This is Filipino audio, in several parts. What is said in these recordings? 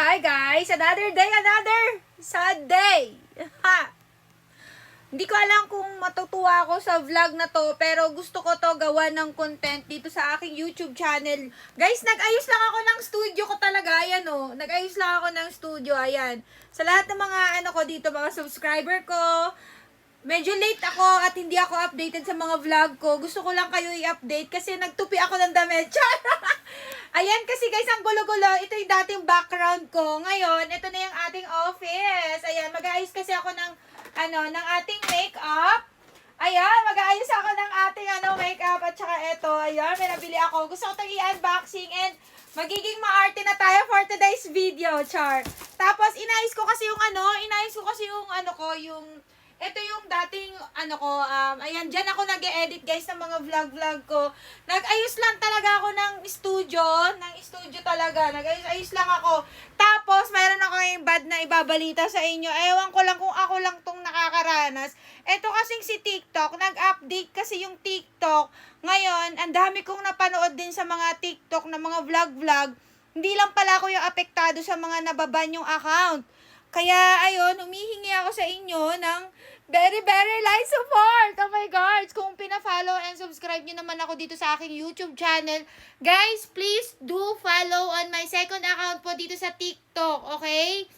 Hi guys! Another day, another sad day! Ha! Hindi ko alam kung matutuwa ako sa vlog na to, pero gusto ko to gawa ng content dito sa aking YouTube channel. Guys, nag-ayos lang ako ng studio ko talaga, ayan o. Nag-ayos lang ako ng studio, ayan. Sa lahat ng mga ano ko dito, mga subscriber ko, medyo late ako at hindi ako updated sa mga vlog ko. Gusto ko lang kayo i-update kasi nagtupi ako ng damit. Ayan kasi guys, ang gulo-gulo. Ito yung dating background ko. Ngayon, ito na yung ating office. Ayan, mag-aayos kasi ako ng, ano, ng ating makeup. Ayan, mag-aayos ako ng ating ano, makeup at saka ito. Ayan, may nabili ako. Gusto ko itong i-unboxing and magiging maarte na tayo for today's video, char. Tapos, inayos ko kasi yung ano, inayos ko kasi yung ano ko, yung ito yung dating, ano ko, um, ayan, dyan ako nag edit guys, ng mga vlog-vlog ko. Nag-ayos lang talaga ako ng studio, ng studio talaga. Nag-ayos lang ako. Tapos, mayroon ako yung bad na ibabalita sa inyo. Ewan ko lang kung ako lang tong nakakaranas. Ito kasing si TikTok, nag-update kasi yung TikTok. Ngayon, ang dami kong napanood din sa mga TikTok na mga vlog-vlog. Hindi lang pala ako yung apektado sa mga nababan yung account. Kaya, ayun, humihingi ako sa inyo ng very, very light support. Oh my God! Kung pina-follow and subscribe nyo naman ako dito sa aking YouTube channel, guys, please do follow on my second account po dito sa TikTok, okay?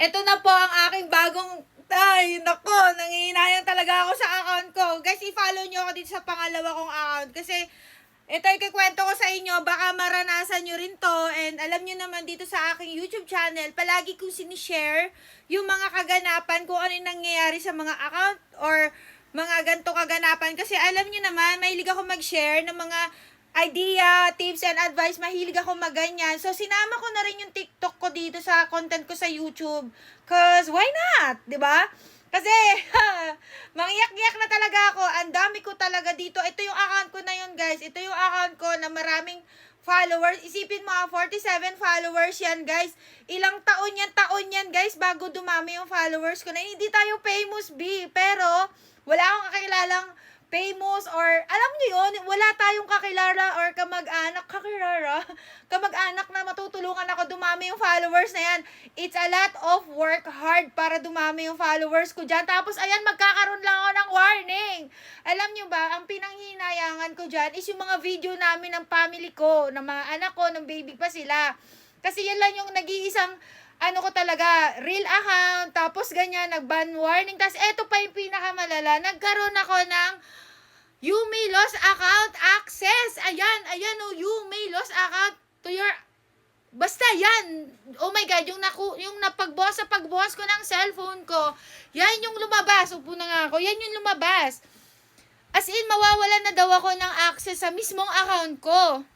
Ito na po ang aking bagong ay, nako, nangihinayang talaga ako sa account ko. Guys, i-follow nyo ako dito sa pangalawa kong account. Kasi, ito yung kikwento ko sa inyo, baka maranasan nyo rin to. And alam nyo naman dito sa aking YouTube channel, palagi kong sinishare yung mga kaganapan, kung ano yung nangyayari sa mga account or mga ganito kaganapan. Kasi alam nyo naman, mahilig ako mag-share ng mga idea, tips, and advice. Mahilig ako maganyan. So, sinama ko na rin yung TikTok ko dito sa content ko sa YouTube. Cause, why not? ba? Kasi, mangiyak-iyak na talaga ako. Ang dami ko talaga dito. Ito yung account ko na yun, guys. Ito yung account ko na maraming followers. Isipin mo, ah, 47 followers yan, guys. Ilang taon yan, taon yan, guys, bago dumami yung followers ko na. Hindi tayo famous, B. Pero, wala akong kakilalang famous or alam niyo yun, wala tayong kakilala or kamag-anak, kakilala, kamag-anak na matutulungan ako dumami yung followers na yan. It's a lot of work hard para dumami yung followers ko dyan. Tapos, ayan, magkakaroon lang ako ng warning. Alam niyo ba, ang pinanghinayangan ko dyan is yung mga video namin ng family ko, ng mga anak ko, ng baby pa sila. Kasi yan lang yung nag-iisang ano ko talaga, real account, tapos ganyan, nag-ban warning. Tapos, eto pa yung pinakamalala, nagkaroon ako ng you may lost account access. Ayan, ayan o, you may lost account to your Basta yan. Oh my God, yung, naku, yung napagbukas sa pagbukas ko ng cellphone ko, yan yung lumabas. Upo na nga ako. Yan yung lumabas. As in, mawawalan na daw ako ng access sa mismong account ko.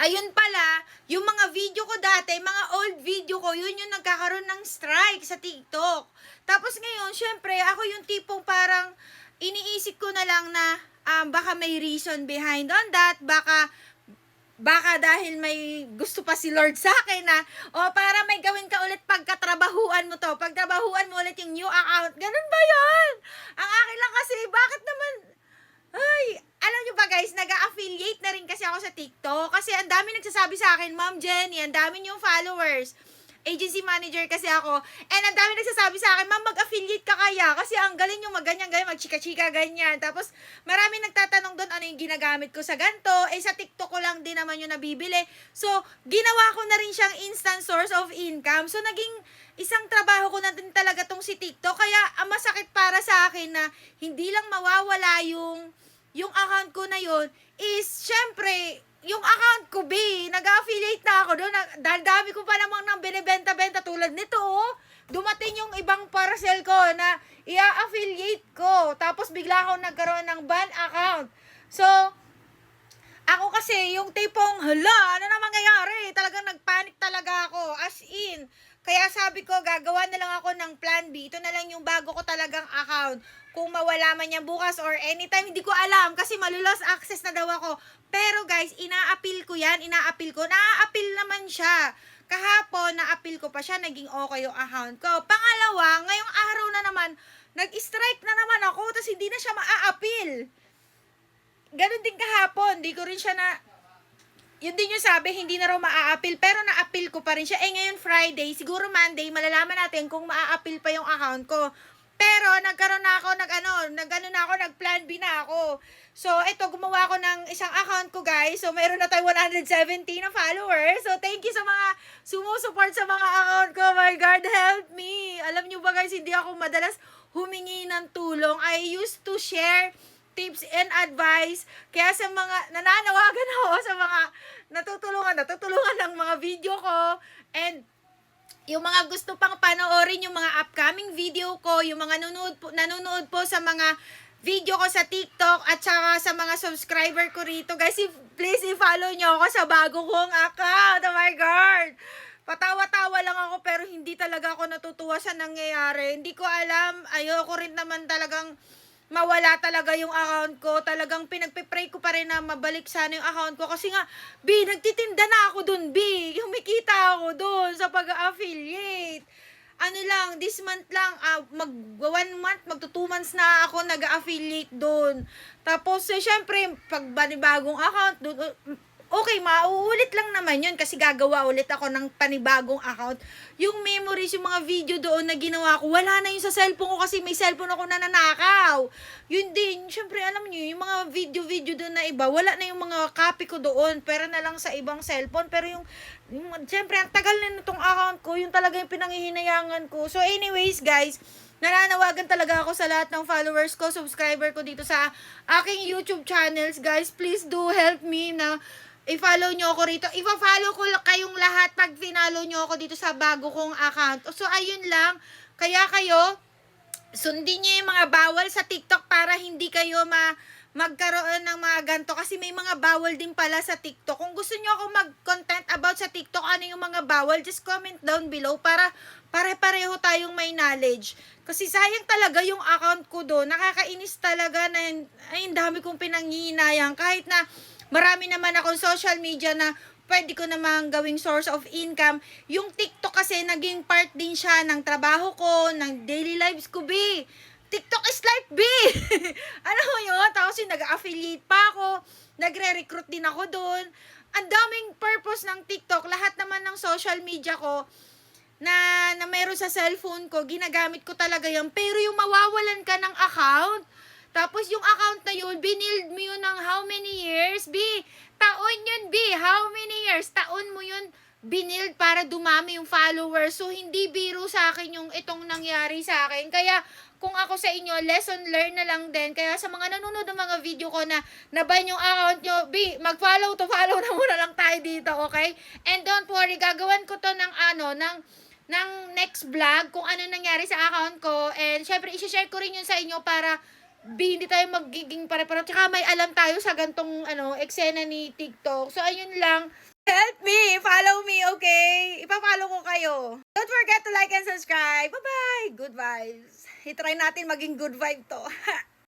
Ayun pala, yung mga video ko dati, mga old video ko, yun yung nagkakaroon ng strike sa TikTok. Tapos ngayon, syempre, ako yung tipong parang iniisip ko na lang na um, baka may reason behind on that, baka baka dahil may gusto pa si Lord sa akin na, o para may gawin ka ulit pagkatrabahuan mo to, pagtrabahuan mo ulit yung new account, ganun ba yon Ang akin lang kasi, bakit naman, ay, alam nyo ba guys, nag-affiliate na rin kasi ako sa TikTok. Kasi ang dami nagsasabi sa akin, Ma'am Jenny, ang dami niyong followers. Agency manager kasi ako. And ang dami nagsasabi sa akin, Ma'am, mag-affiliate ka kaya? Kasi ang galing yung magganyan, ganyan, magchika-chika, ganyan. Tapos, marami nagtatanong doon ano yung ginagamit ko sa ganto. Eh, sa TikTok ko lang din naman yung nabibili. So, ginawa ko na rin siyang instant source of income. So, naging isang trabaho ko na din talaga tong si TikTok. Kaya, ang masakit para sa akin na hindi lang mawawala yung yung account ko na yon is, syempre, yung account ko, B, nag-affiliate na ako doon. Dahil dami ko pa namang nang binibenta-benta tulad nito, oh. Dumating yung ibang parcel ko na i-affiliate ko. Tapos bigla ako nagkaroon ng ban account. So, ako kasi, yung tipong, hala, ano na mangyayari? Talagang nagpanic talaga ako. As in, kaya sabi ko, gagawa na lang ako ng plan B. Ito na lang yung bago ko talagang account. Kung mawala man yan bukas or anytime, hindi ko alam kasi malulos access na daw ako. Pero guys, ina-appeal ko yan, ina-appeal ko. Na-appeal naman siya. Kahapon, na-appeal ko pa siya, naging okay yung account ko. Pangalawa, ngayong araw na naman, nag-strike na naman ako, tapos hindi na siya maa-appeal. Ganon din kahapon, di ko rin siya na yun din yung sabi, hindi na raw maa-appeal, pero na-appeal ko pa rin siya. Eh, ngayon Friday, siguro Monday, malalaman natin kung maa-appeal pa yung account ko. Pero, nagkaroon na ako, nag ano, nag ano na ako, nag-plan B na ako. So, ito, gumawa ko ng isang account ko, guys. So, meron na tayo 170 na followers. So, thank you sa mga sumusuport sa mga account ko. My God, help me. Alam nyo ba, guys, hindi ako madalas humingi ng tulong. I used to share tips and advice. Kaya sa mga nananawagan ako sa mga natutulungan, natutulungan ng mga video ko and yung mga gusto pang panoorin yung mga upcoming video ko, yung mga nanonood po, nanonood po sa mga video ko sa TikTok at saka sa mga subscriber ko rito. Guys, if, please i-follow nyo ako sa bago kong account. Oh my God! Patawa-tawa lang ako pero hindi talaga ako natutuwa sa nangyayari. Hindi ko alam. Ayoko rin naman talagang mawala talaga yung account ko. Talagang pinagpipray ko pa rin na mabalik sana yung account ko. Kasi nga, B, nagtitinda na ako dun, B. Humikita ako dun sa pag-affiliate. Ano lang, this month lang, ah, mag one month, magto two months na ako nag-affiliate dun. Tapos, eh, syempre, pag banibagong account, dun, uh, okay, mauulit lang naman yun kasi gagawa ulit ako ng panibagong account. Yung memories, yung mga video doon na ginawa ko, wala na yun sa cellphone ko kasi may cellphone ako na nanakaw. Yun din, syempre alam niyo yung mga video-video doon na iba, wala na yung mga copy ko doon, pero na lang sa ibang cellphone. Pero yung, yung syempre, ang tagal na nitong account ko, yung talaga yung pinangihinayangan ko. So anyways, guys, nananawagan talaga ako sa lahat ng followers ko, subscriber ko dito sa aking YouTube channels. Guys, please do help me na i-follow nyo ako rito. I-follow ko kayong lahat pag finalo nyo ako dito sa bago kong account. So, ayun lang. Kaya kayo, sundin nyo yung mga bawal sa TikTok para hindi kayo ma magkaroon ng mga ganto kasi may mga bawal din pala sa TikTok. Kung gusto niyo ako mag-content about sa TikTok, ano yung mga bawal, just comment down below para pare-pareho tayong may knowledge. Kasi sayang talaga yung account ko doon. Nakakainis talaga na ay, dami kong pinanghihinayang kahit na marami naman akong social media na pwede ko namang gawing source of income. Yung TikTok kasi naging part din siya ng trabaho ko, ng daily lives ko, B. TikTok is life, B. ano mo yun? Tapos yung nag-affiliate pa ako, nagre-recruit din ako doon. Ang daming purpose ng TikTok. Lahat naman ng social media ko, na, na meron sa cellphone ko, ginagamit ko talaga yan. Pero yung mawawalan ka ng account, tapos yung account na yun, binild mo yun ng how many years? B, taon yun, B. How many years? Taon mo yun binild para dumami yung followers. So, hindi biro sa akin yung itong nangyari sa akin. Kaya, kung ako sa inyo, lesson learn na lang din. Kaya sa mga nanonood ng mga video ko na naban yung account nyo, B, mag-follow to follow na muna lang tayo dito, okay? And don't worry, gagawan ko to ng ano, ng ng next vlog kung ano nangyari sa account ko. And syempre, isi-share ko rin yun sa inyo para B, hindi tayo magiging pare-pareho. Tsaka may alam tayo sa gantong ano, eksena ni TikTok. So, ayun lang. Help me! Follow me, okay? Ipa-follow ko kayo. Don't forget to like and subscribe. Bye-bye! Good vibes. I-try natin maging good vibe to.